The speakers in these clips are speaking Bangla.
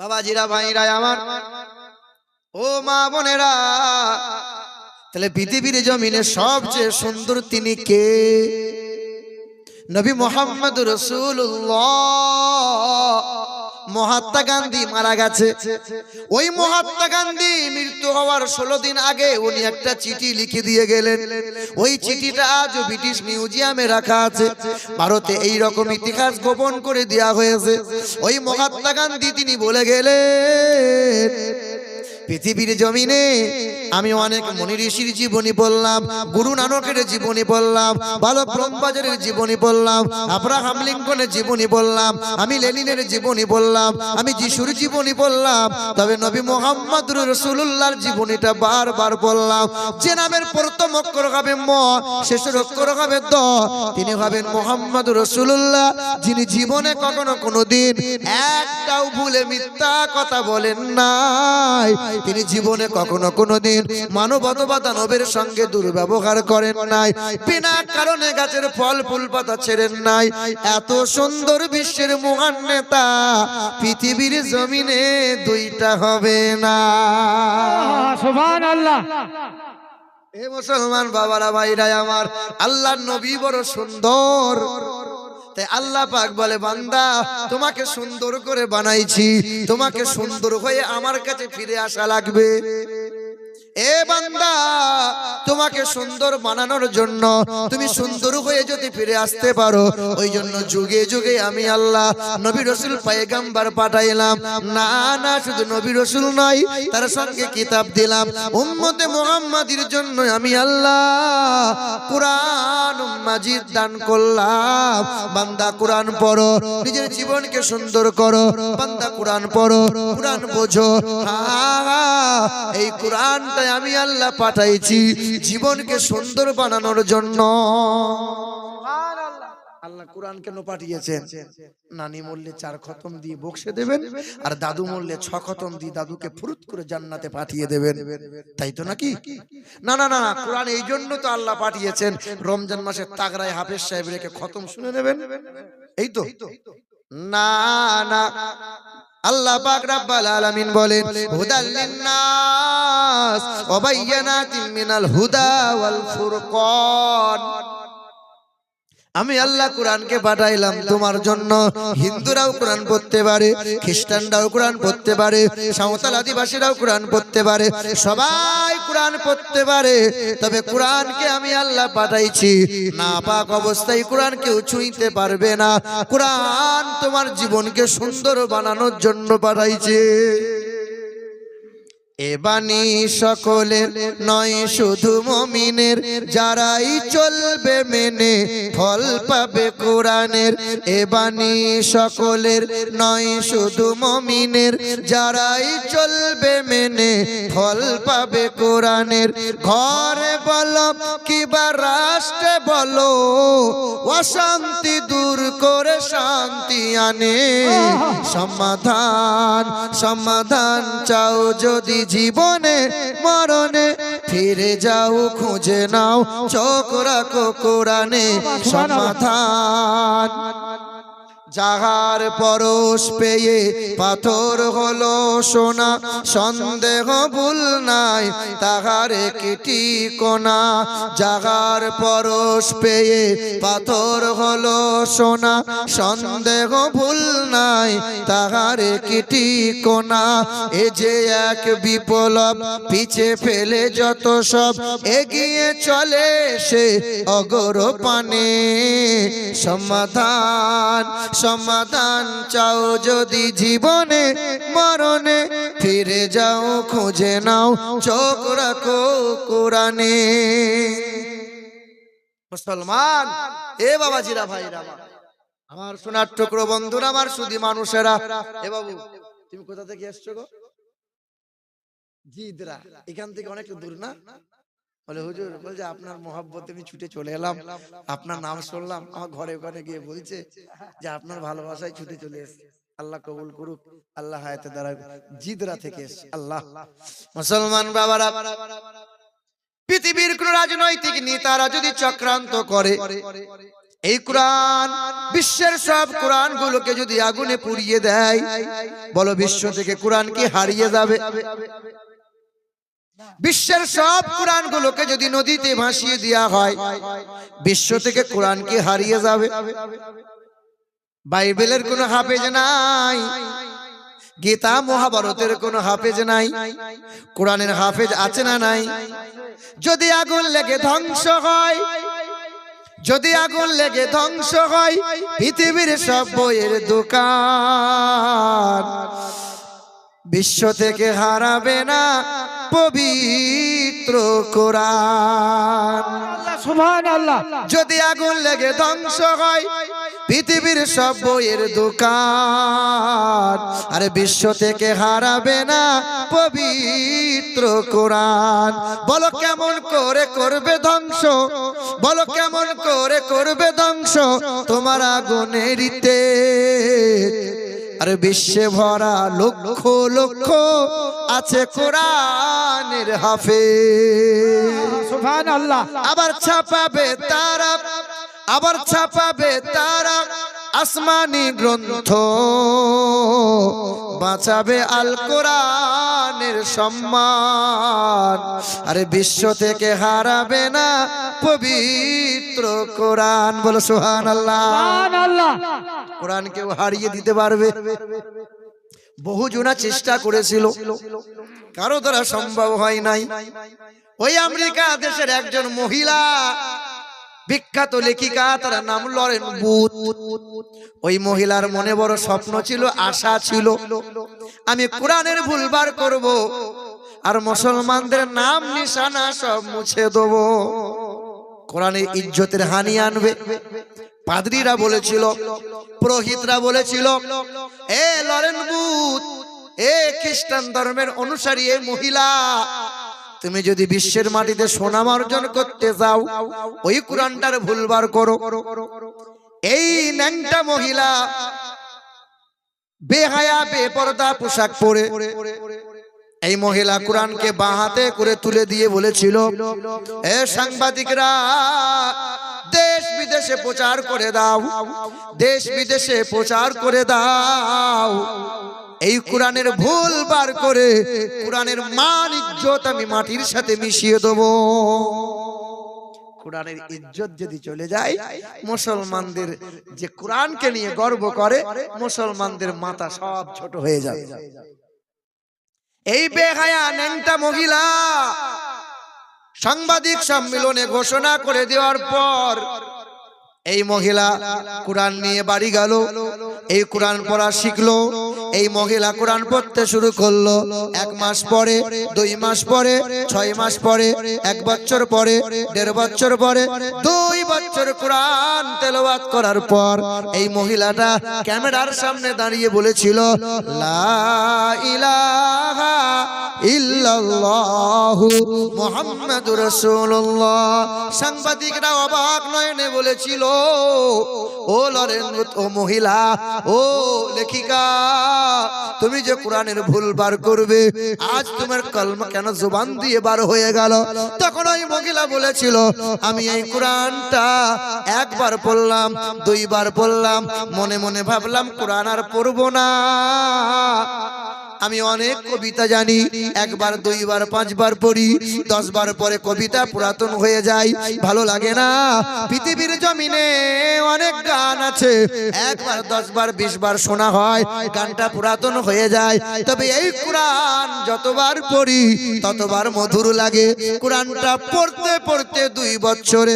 বাবাজিরা, ভাইরা আমার। ও মা বোনেরা, তাহলে পৃথিবীর জমিনে সবচেয়ে সুন্দর তিনি কে? নবী মোহাম্মদ রসুল্লাহ মহাত্মা গান্ধী মারা গেছে। ওই মহাত্মা গান্ধী মৃত্যু হওয়ার ষোলো দিন আগে উনি একটা চিঠি লিখে দিয়ে গেলেন। ওই চিঠিটা আজ ব্রিটিশ মিউজিয়ামে রাখা আছে। ভারতে এই রকম ইতিহাস গোপন করে দেওয়া হয়েছে। ওই মহাত্মা গান্ধী তিনি বলে গেলেন পৃথিবীর জমিনে আমি অনেক মনি ঋষির জীবনী বললাম গুরু নানকের জীবনী বললাম ভালো ব্রহ্মবাজারের জীবনী বললাম আব্রাহাম লিঙ্কনের জীবনী বললাম আমি লেনিনের জীবনী বললাম আমি যিশুর জীবনী বললাম তবে নবী মোহাম্মদ রসুল্লাহর জীবনীটা বারবার বললাম যে নামের প্রথম অক্ষর হবে ম, শেষের অক্ষর হবে দ, তিনি হবেন মোহাম্মদ রসুল্লাহ যিনি জীবনে কখনো কোনোদিন একটাও ভুলে মিথ্যা কথা বলেন নাই। তিনি জীবনে কখনো কোনোদিন মানব অথবা দানবের সঙ্গে দুর্ব্যবহার করেন নাই। বিনা কারণে গাছের ফল ফুল পাতা ছেড়েন নাই। এত সুন্দর বিশ্বের মহান নেতা পৃথিবীর জমিনে দুইটা হবে না। আল্লাহ এ মুসলমান বাবারা ভাইরা আমার আল্লাহ নবী বড় সুন্দর। তাই আল্লাহ পাক বলে, বান্দা, তোমাকে সুন্দর করে বানাইছি। তোমাকে সুন্দর হয়ে আমার কাছে ফিরে আসা লাগবে। এ বান্দা, তোমাকে সুন্দর বানানোর জন্য তুমি সুন্দর হয়ে যদি ফিরে আসতে পারো, ওই জন্য যুগে যুগে আমি আল্লাহ নবী রসুল পায়গাম্বার পাঠাইলাম। না না, শুধু নবী রসুল নয় তার সঙ্গে কিতাব দিলাম। উম্মতে মোহাম্মদের জন্য আমি আল্লাহ কোরআন মাজিদ দান করলাম। বান্দা কোরআন পড়ো, নিজের জীবনকে সুন্দর করো। বান্দা কোরআন পড়ো, কোরআন বোঝো। এই কোরআনটাই আমি আল্লাহ পাঠাইছি। জীবনকে সুন্দর বানানোর জন্য। আল্লাহ কোরআন কেন পাঠিয়েছেন? নানি মরলে চার খতম দিয়ে বক্সে দেবেন আর দাদু মরলে ছ খতম দিয়ে দাদুকে ফুরুত করে জান্নাতে পাঠিয়ে দেবেন। তাই তো নাকি? না না না না, কোরআন এই জন্য তো আল্লাহ পাঠিয়েছেন। রমজান মাসে তাগরায় হাফেজ সাহেব রেখে খতম শুনে নেবেন। এই তো? না না। আল্লাহ পাক রাব্বাল আলামিন বলেন হুদাল লিন্নাস ওয়া বায়্যানাতিন মিনাল হুদা ওয়াল ফুরকান। আমি আল্লাহ কোরআনকে পাঠাইলাম তোমার জন্য। হিন্দুরাও কোরআন পড়তে পারে, খ্রিস্টানরাও কোরআন পড়তে পারে, সাঁওতাল আদিবাসীরাও কোরআন পড়তে পারে, সবাই কোরআন পড়তে পারে। তবে কোরআনকে আমি আল্লাহ পাঠাইছি না পাক অবস্থায় কোরআন কেউ ছুঁইতে পারবে না। কোরআন তোমার জীবনকে সুন্দর বানানোর জন্য পাঠাইছে। এ বাণী সকলের নয়, শুধু মমিনের। যারাই চলবে মেনে ফল পাবে কোরআনের। এ সকলের নয়, শুধু মমিনের। যারাই চলবে মেনে ফল পাবে কোরআনের। ঘরে বলো কিবা রাষ্ট্রে বলো, অশান্তি দূর করে শান্তি আনে। সমাধান সমাধান চাও যদি জীবনে মরণে ফিরে যাও খুঁজে নাও চোখ রাখো কোরআনে সমাধান। যাহার পরশ পেয়ে পাথর হলো সোনা, সন্দেহ ভুল নাই তাহার একটি কোনা যাহার পরশ পেয়ে পাথর হলো সোনা, সন্দেহ ভুল নাই তাহার একটি কোনা এ যে এক বিপ্লব পিছে ফেলে যত সব, এগিয়ে চলে সে অগর পানে সমাধান সমাধান চাও যদি জীবনে, মরণে, ফিরে যাও, খুঁজে নাও, চোখ রাখো কোরআনে। মুসলমান, এ বাবাজিরা ভাইরা আমার। সোনার টুকরো বন্ধুরা, আমার সুদি মানুষেরা। এ বাবু, তুমি কোথা থেকে এসছো গো? জিদরা, এখান থেকে অনেক দূর না? বলে, হুজুর বলছে আপনার মহাব্বতে, আমি ছুটে চলে এলাম। আপনার নাম শুনলাম, আমার ঘরে ঘরে গিয়ে বলছে যে আপনার ভালোবাসায় ছুটে চলে এসেছে। আল্লাহ কবুল করুক, আল্লাহ হায়াতে দ্বারা জিদরা থেকে এসেছে আল্লাহ। মুসলমান বাবারা, পৃথিবীর কোন রাজনৈতিক নেতারা যদি চক্রান্ত করে, এই কোরআন, বিশ্বের সব কোরআন গুলোকে যদি আগুনে পুড়িয়ে দেয়, বলো বিশ্ব থেকে কোরআন কি হারিয়ে যাবে? বিশ্বের সব কোরআন গুলোকে যদি নদীতে ভাসিয়ে দেওয়া হয়, বিশ্ব থেকে কোরআন কি হারিয়ে যাবে? বাইবেলের কোনো হাফেজ নাই, গীতা মহাভারতের কোনো হাফেজ নাই, কোরআনের হাফেজ আছে না নাই? যদি আগুন লেগে ধ্বংস হয়, যদি আগুন লেগে ধ্বংস হয়, পৃথিবীর সব বইয়ের দোকান বিশ্ব থেকে হারাবে না পবিত্র কোরআন। যদি আগুন লেগে ধ্বংস হয় পৃথিবীর সব বইয়ের দোকান। আরে বিশ্ব থেকে হারাবে না পবিত্র কোরআন। বলো কেমন করে করবে ধ্বংস? বলো কেমন করে করবে ধ্বংস? তোমার আগুনেরিতে আরে বিশ্বে ভরা লক্ষ লক্ষ আছে কোরআনের হাফে আবার ছাপাবে তারা আবার ছাপাবে তারা। আসমানি গ্রন্থ বাঁচাবে আল কোরআনের সম্মান। আরে বিশ্ব থেকে হারাবে না পবিত্র কোরআন। বলো সুহান আল্লাহ কোরআন কেউ হারিয়ে দিতে পারবে? বহু জনা চেষ্টা করেছিল। কারও দ্বারা সম্ভব হয় নাই। ওই আমেরিকা দেশের একজন মহিলা বিখ্যাত লেখিকা তার নাম লরেন বুথ ওই মহিলার মনে বড় স্বপ্ন ছিল আশা ছিল আমি কোরআনের ভুলবার করব আর মুসলমানদের নাম নিশানা সব মুছে দেবো। কোরআনের ইজ্জতের হানি আনবে পাদ্রীরা বলেছিল পুরোহিতরা বলেছিল এ লরেন বুথ এ খ্রিস্টান ধর্মের অনুসারী এ মহিলা তুমি যদি বিশ্বের মাটিতে সোনাম অর্জন করতে যাও, ওই কোরআনটার ভুলবার করো। এই ন্যাংটা মহিলা বেহায়া, বেপরদা পোশাক পরে। এই মহিলা কোরআনকে বাহাতে করে তুলে দিয়ে বলেছিল, এ সাংবাদিকরা, দেশ বিদেশে প্রচার করে দাও, দেশ বিদেশে প্রচার করে দাও। এই কোরআনের ভুল বার করে কোরআনের মান, ইজ্জত আমি মাটির সাথে মিশিয়ে দেবো। কোরআনের ইজ্জত যদি চলে যায়, মুসলমানদের যে কোরআনকে নিয়ে গর্ব করে, মুসলমানদের মাথা সব ছোট হয়ে যাবে। এই বেহায়া ন্যাংটা মহিলা সাংবাদিক সম্মেলনে ঘোষণা করে দেওয়ার পর এই মহিলা কোরআন নিয়ে বাড়ি গেল, এই কোরআন পড়া শিখলো, এই মহিলা কোরআন পড়তে শুরু করল। এক মাস পরে, দুই মাস পরে, ছয় মাস পরে, এক বছর পরে, দেড় বছর পরে, দুই বছর কোরআন করার পর এই মহিলাটা ক্যামেরার সামনে দাঁড়িয়ে বলেছিল সাংবাদিকরা অবাক নয়নে বলেছিল, ও লরেন ও মহিলা, ও লেখিকা, তুমি যে কোরআনের ভুল বার করবে, আজ তোমার কলমা কেন জবান দিয়ে বার হয়ে গেল? তখন ওই মহিলা বলেছিল, আমি এই কোরআনটা একবার পড়লাম দুইবার পড়লাম মনে মনে ভাবলাম কোরআন আর পড়ব না। আমি অনেক কবিতা জানি। একবার, দুইবার, পাঁচবার পড়ি। দশ বার পরে কবিতা পুরাতন হয়ে যায়। ভালো লাগে না? পৃথিবীর জমিনে অনেক গান আছে। একবার দশ বার বিশ বার শোনা হয়। গানটা পুরাতন হয়ে যায়। তবে এই কোরআন যতবার পড়ি, ততবার মধুর লাগে। কোরআনটা পড়তে পড়তে দুই বছরে।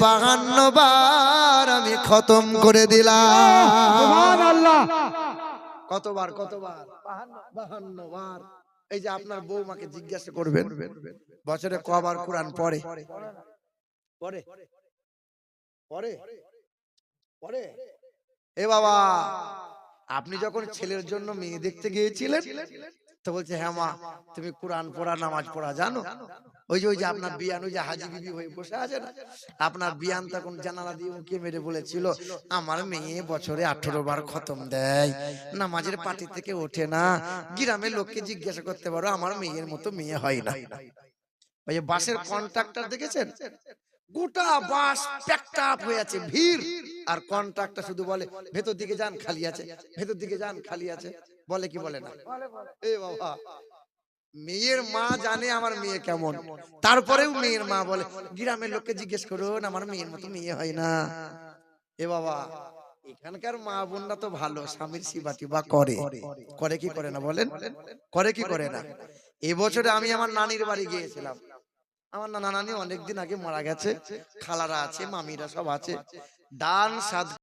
বাহান্ন বার আমি খতম করে দিলাম। আল্লাহ কতবার কতবার? বাহান্ন বার এই যে আপনার বৌমাকে জিজ্ঞাসা করবেন বছরে কবার কোরআন পড়ে? পড়ে পড়ে? পড়ে? এ বাবা আপনি যখন ছেলের জন্য মেয়ে দেখতে গিয়েছিলেন তো বলছে হ্যাঁ মা, তুমি কোরআন পড়া, নামাজ পড়া, জানো? ওই যে ওই যে আপনার বিয়ান, ওই যে হাজি বিবি হয়ে বসে আছে না আপনার বিয়ান তখন জানালা দিয়ে উঁকে মেরে বলেছিল, আমার মেয়ে বছরে আঠেরো বার খতম দেয়, নামাজের পাটি থেকে ওঠে না, গ্রামের লোককে জিজ্ঞাসা করতে পারো, আমার মেয়ের মতো মেয়ে হয় না। ওই যে বাসের কন্ট্রাক্টর দেখেছেন? গোটা বাস প্যাকটা আপ হয়ে আছে, ভিড়। আর কন্ট্রাক্টটা শুধু বলে, ভেতর দিকে যান, খালি আছে, ভেতর দিকে যান, খালি আছে। বলে কি বলে না? এ বাবা মেয়ের মা জানে আমার মেয়ে কেমন। তারপরেও মেয়ের মা বলে গ্রামের লোককে জিজ্ঞেস করুন আমার মেয়ের মতো মেয়ে হয় না। এ বাবা এখানকার মা বোনরা তো ভালো স্বামীর সেবাটি বা করে। করে। কি করে না বলেন? করে কি করে না? এবছরে আমি আমার নানির বাড়ি গিয়েছিলাম। আমার নানা নানি অনেকদিন আগে মারা গেছে। খালারা আছে মামিরা সব আছে। ডান সাত